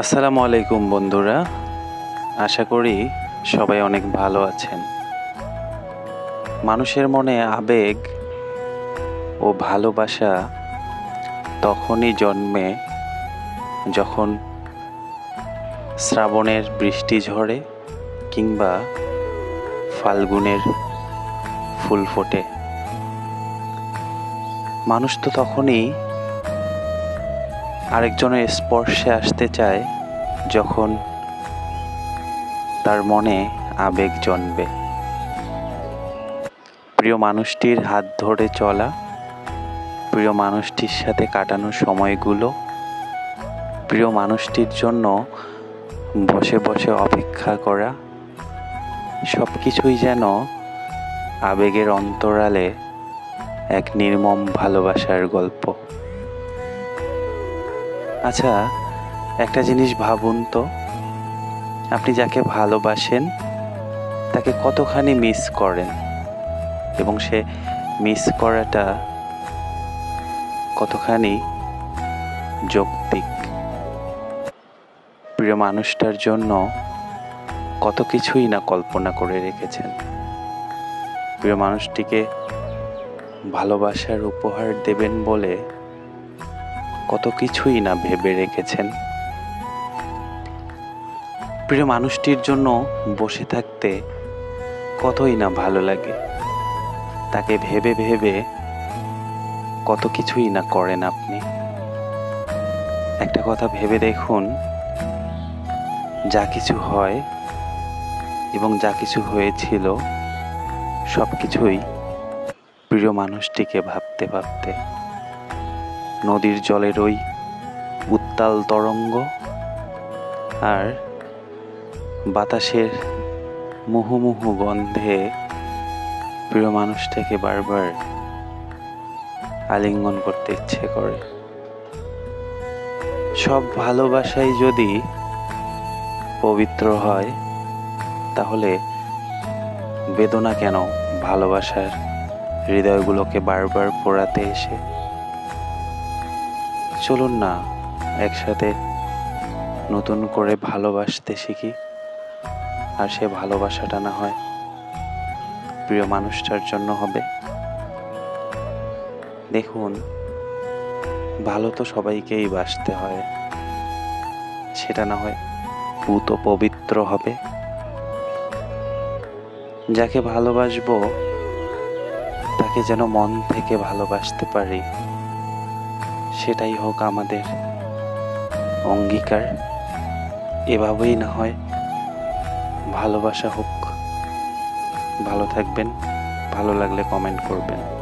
আসসালামু আলাইকুম বন্ধুরা। আশা করি সবাই অনেক ভালো আছেন। মানুষের মনে আবেগ ও ভালোবাসা তখনই জন্মে যখন শ্রাবণের বৃষ্টি ঝরে কিংবা ফাল্গুনের ফুল ফোটে। মানুষ তো তখনই আরেকজনের স্পর্শে আসতে চায় যখন তার মনে আবেগ জন্মে। প্রিয় মানুষটির হাত ধরে চলা, প্রিয় মানুষটির সাথে কাটানো সময়গুলো, প্রিয় মানুষটির জন্য বসে বসে অপেক্ষা করা সব কিছুই যেন আবেগের অন্তরালে এক নির্মম ভালোবাসার গল্প। আচ্ছা একটা জিনিস ভাবুন তো। আপনি যাকে ভালোবাসেন, তাকে কতখানি মিস করেন? এবং সে মিস করাটা কতখানি যৌক্তিক? প্রিয় মানুষটার জন্য কত কিছুই না কল্পনা করে রেখেছেন। প্রিয় মানুষটিকে ভালোবাসার উপহার দেবেন বলে কত কিছুই না ভেবে রেখেছেন। প্রিয় মানুষটির জন্য বসে থাকতে কতই না ভালো লাগে। তাকে ভেবে ভেবে কত কিছুই না করেন আপনি। একটা কথা ভেবে দেখুন, যা কিছু হয় এবং যা কিছু হয়েছিল সব কিছুই প্রিয় মানুষটিকে ভাবতে ভাবতে নদীর জলের ওই উত্তাল তরঙ্গ আর বাতাসের মুহুমুহু গন্ধে প্রিয় মানুষটাকে বারবার আলিঙ্গন করতে ইচ্ছে করে। সব ভালোবাসাই যদি পবিত্র হয়, তাহলে বেদনা কেন ভালোবাসার হৃদয়গুলোকে বারবার পোড়াতে এসে? চলুন না, একসাথে নতুন করে ভালোবাসতে শিখি। আর সে ভালোবাসাটা না হয় প্রিয় মানুষটার জন্য হবে। দেখুন, ভালো তো সবাইকেই বাসতে হয়। সেটা না হয় পুত পবিত্র হবে। যাকে ভালোবাসবো, তাকে যেন মন থেকে ভালোবাসতে পারি। সেটাই হোক আমাদের অঙ্গীকার। এভাবেই না হয় ভালোবাসা হোক। ভালো থাকবেন, ভালো লাগলে কমেন্ট করবেন।